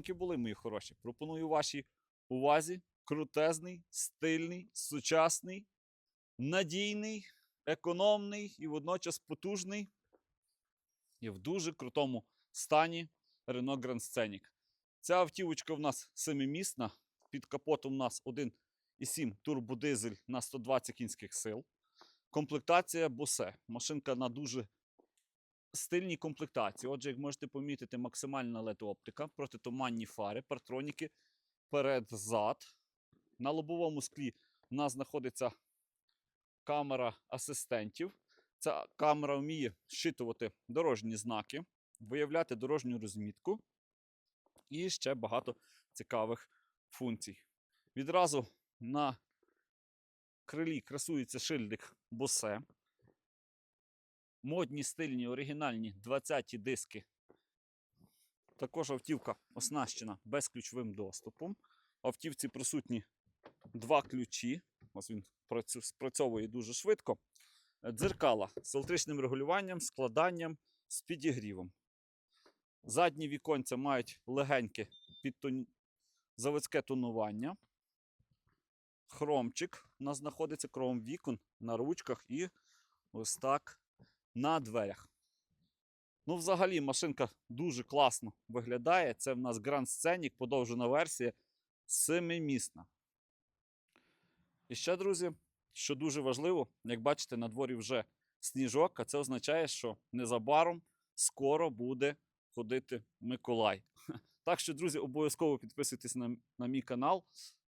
здоровенькі були, мої хороші. Пропоную вашій увазі крутезний, стильний, сучасний, надійний, економний і водночас потужний і в дуже крутому стані Renault Grand Scenic. Ця автівочка в нас семимісна. Під капотом у нас 1,7 турбодизель на 120 кінських сил. Комплектація Bose. Машинка на дуже стильній комплектації. Отже, як можете помітити, максимальна LED оптика, протитуманні фари, партроніки перед-зад. На лобовому склі у нас знаходиться камера асистентів. Ця камера вміє щитувати дорожні знаки, виявляти дорожню розмітку і ще багато цікавих функцій. Відразу на крилі красується шильдик Bose. Модні, стильні, оригінальні 20-ті диски. Також автівка оснащена безключовим доступом. Автівці присутні два ключі. Ось він спрацьовує дуже швидко. Дзеркала з електричним регулюванням, складанням, з підігрівом. Задні віконця мають легеньке підтон... заводське тонування. Хромчик у нас знаходиться кром вікон на ручках і ось так на дверях. Ну, взагалі, машинка дуже класно виглядає. Це в нас Grand Scenic, подовжена версія, семимісна. І ще, друзі, що дуже важливо, як бачите, на дворі вже сніжок, а це означає, що незабаром скоро буде ходити Миколай. Так що, друзі, обов'язково підписуйтесь на, на мій канал.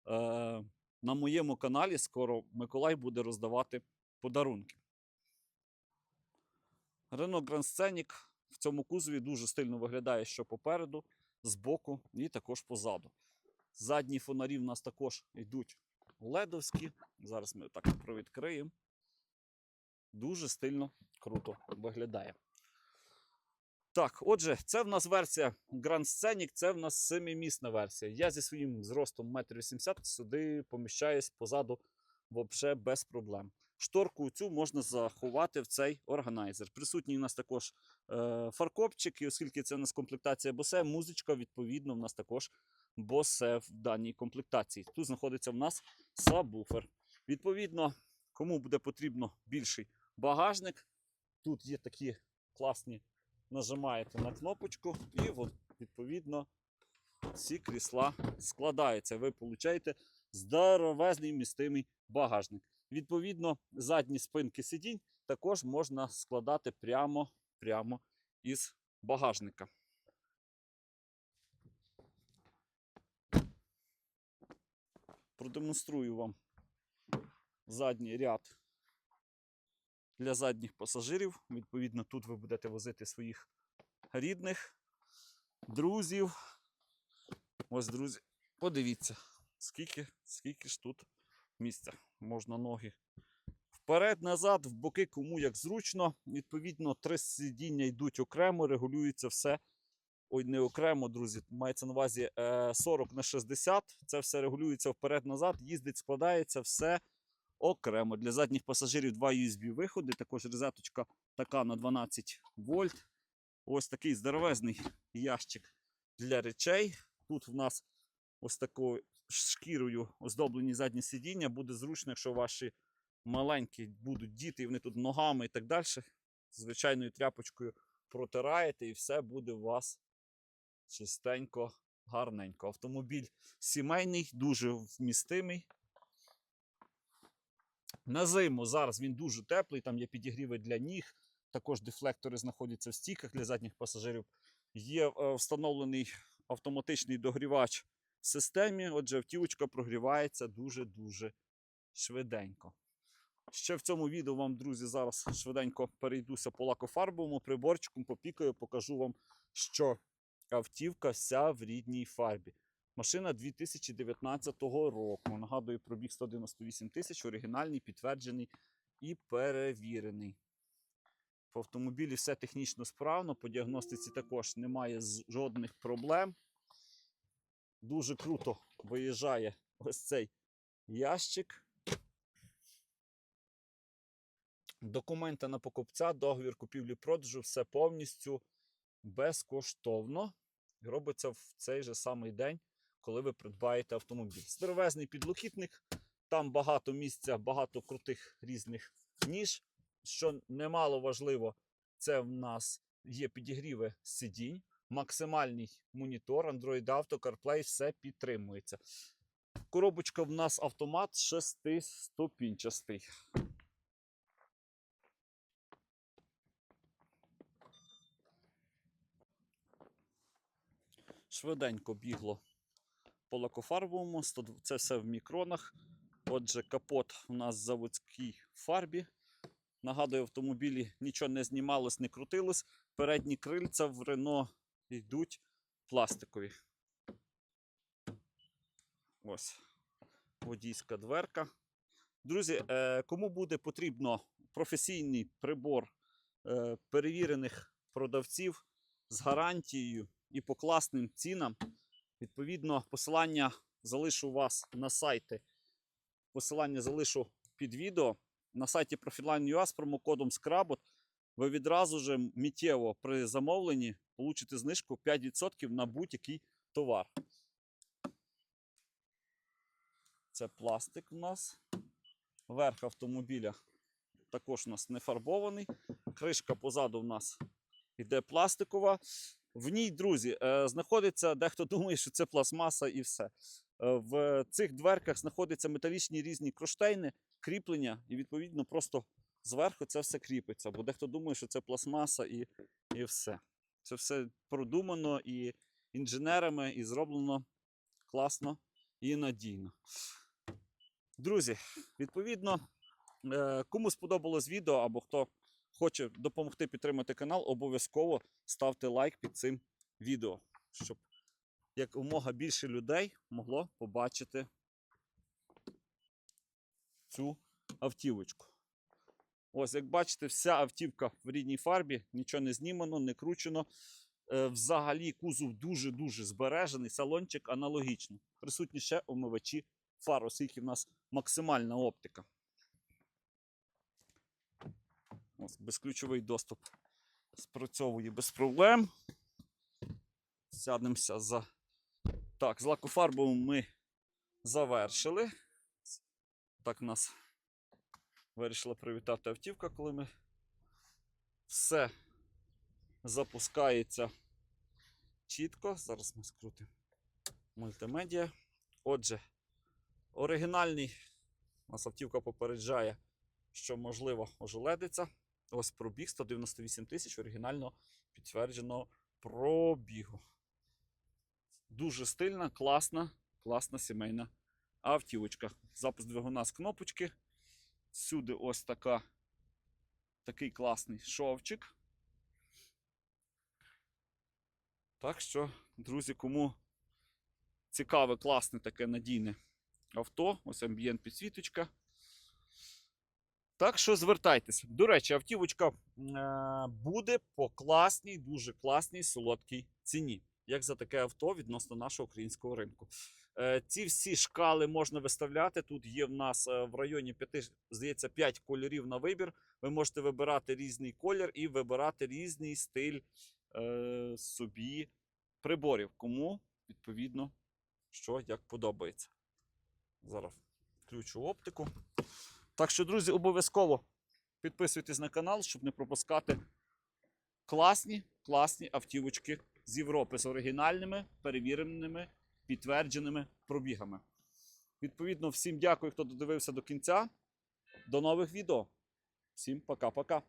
Е, на моєму каналі скоро Миколай буде роздавати подарунки. Renault Grand Scenic в цьому кузові дуже стильно виглядає, що попереду, збоку і також позаду. Задні фонарі в нас також йдуть ледовські. Зараз ми так провідкриємо. Дуже стильно круто виглядає. Так, отже, це в нас версія Grand Scenic, це в нас семимісна версія. Я зі своїм зростом 1,80 м сюди поміщаюсь позаду взагалі без проблем. Шторку цю можна заховати в цей органайзер. Присутній у нас також е, фаркопчик, і оскільки це у нас комплектація Bose, музичка, відповідно, в нас також Bose в даній комплектації. Тут знаходиться в нас сабвуфер. Відповідно, кому буде потрібно більший багажник, тут є такі класні, нажимаєте на кнопочку, і от, відповідно ці крісла складаються. Ви получаєте здоровезний містимий багажник. Відповідно, задні спинки сидінь також можна складати прямо, прямо із багажника. Продемонструю вам задній ряд для задніх пасажирів. Відповідно, тут ви будете возити своїх рідних, друзів. Ось, друзі, подивіться, скільки, скільки ж тут місця. Можна ноги вперед, назад, в боки, кому як зручно. Відповідно, три сидіння йдуть окремо, регулюється все. Ой, не окремо, друзі, мається на увазі е, 40 на 60. Це все регулюється вперед-назад, їздить, складається все окремо. Для задніх пасажирів два USB-виходи, також розеточка така на 12 вольт. Ось такий здоровезний ящик для речей. Тут в нас ось такою шкірою оздоблені задні сидіння. Буде зручно, якщо ваші маленькі будуть діти, і вони тут ногами і так далі. Звичайною тряпочкою протираєте, і все буде у вас чистенько, гарненько. Автомобіль сімейний, дуже вмістимий. На зиму зараз він дуже теплий, там є підігріви для ніг, також дефлектори знаходяться в стіках для задніх пасажирів. Є е, встановлений автоматичний догрівач системі, отже, автівочка прогрівається дуже-дуже швиденько. Ще в цьому відео вам, друзі, зараз швиденько перейдуся по лакофарбовому приборчику, попікаю, покажу вам, що автівка вся в рідній фарбі. Машина 2019 року. Нагадую, пробіг 198 тисяч, оригінальний, підтверджений і перевірений. В автомобілі все технічно справно, по діагностиці також немає жодних проблем. Дуже круто виїжджає ось цей ящик. Документи на покупця, договір купівлі-продажу, все повністю безкоштовно. робиться в цей же самий день, коли ви придбаєте автомобіль. Здоровезний підлокітник, там багато місця, багато крутих різних ніж. Що немало важливо, це в нас є підігріви сидінь, максимальний монітор, Android Auto, CarPlay, все підтримується. Коробочка в нас автомат шестиступінчастий. Швиденько бігло по лакофарбовому, це все в мікронах. Отже, капот у нас в заводській фарбі. Нагадую, в автомобілі нічого не знімалось, не крутилось. Передні крильця в Рено йдуть пластикові. Ось водійська дверка. Друзі, е, кому буде потрібно професійний прибор е, перевірених продавців з гарантією і по класним цінам, відповідно, посилання залишу у вас на сайті. Посилання залишу під відео. На сайті Profiline.ua з промокодом SCRABOT ви відразу же миттєво при замовленні получите знижку 5% на будь-який товар. Це пластик у нас. Верх автомобіля також у нас не фарбований. Кришка позаду у нас іде пластикова. В ній, друзі, е, знаходиться, дехто думає, що це пластмаса і все. Е, В цих дверках знаходяться металічні різні кронштейни, кріплення, і відповідно просто зверху це все кріпиться. Бо дехто думає, що це пластмаса і, і все. Це все продумано і інженерами, і зроблено класно і надійно. Друзі, відповідно, е, кому сподобалось відео або хто хоче допомогти підтримати канал, обов'язково ставте лайк під цим відео, щоб якомога більше людей могло побачити цю автівочку. Ось, як бачите, вся автівка в рідній фарбі, нічого не знімано, не кручено. Е, Взагалі кузов дуже-дуже збережений, салончик аналогічно. Присутні ще омивачі фар, оскільки в нас максимальна оптика. Ось, безключовий доступ спрацьовує без проблем. Сядемося за. Так, з лакофарбовим ми завершили. Так нас вирішила привітати автівка, коли ми все запускається чітко. Зараз ми скрутимо мультимедіа. Отже, оригінальний у нас автівка попереджає, що можливо ожеледиться. Ось пробіг 198 тисяч оригінально підтвердженого пробігу. Дуже стильна, класна, класна сімейна автівочка. Запуск двигуна з кнопочки. Всюди ось така, такий класний шовчик. Так що, друзі, кому цікаве, класне таке надійне авто, ось амбієнт підсвіточка. Так що звертайтеся. До речі, автівочка е, буде по класній, дуже класній солодкій ціні, як за таке авто відносно нашого українського ринку. Е, ці всі шкали можна виставляти. Тут є в нас е, в районі 5, здається, 5 кольорів на вибір. Ви можете вибирати різний колір і вибирати різний стиль е, собі приборів. Кому, відповідно, що як подобається. Зараз включу оптику. Так що, друзі, обов'язково підписуйтесь на канал, щоб не пропускати класні, класні автівочки з Європи з оригінальними, перевіреними, підтвердженими пробігами. Відповідно, всім дякую, хто додивився до кінця. До нових відео. Всім пока-пока.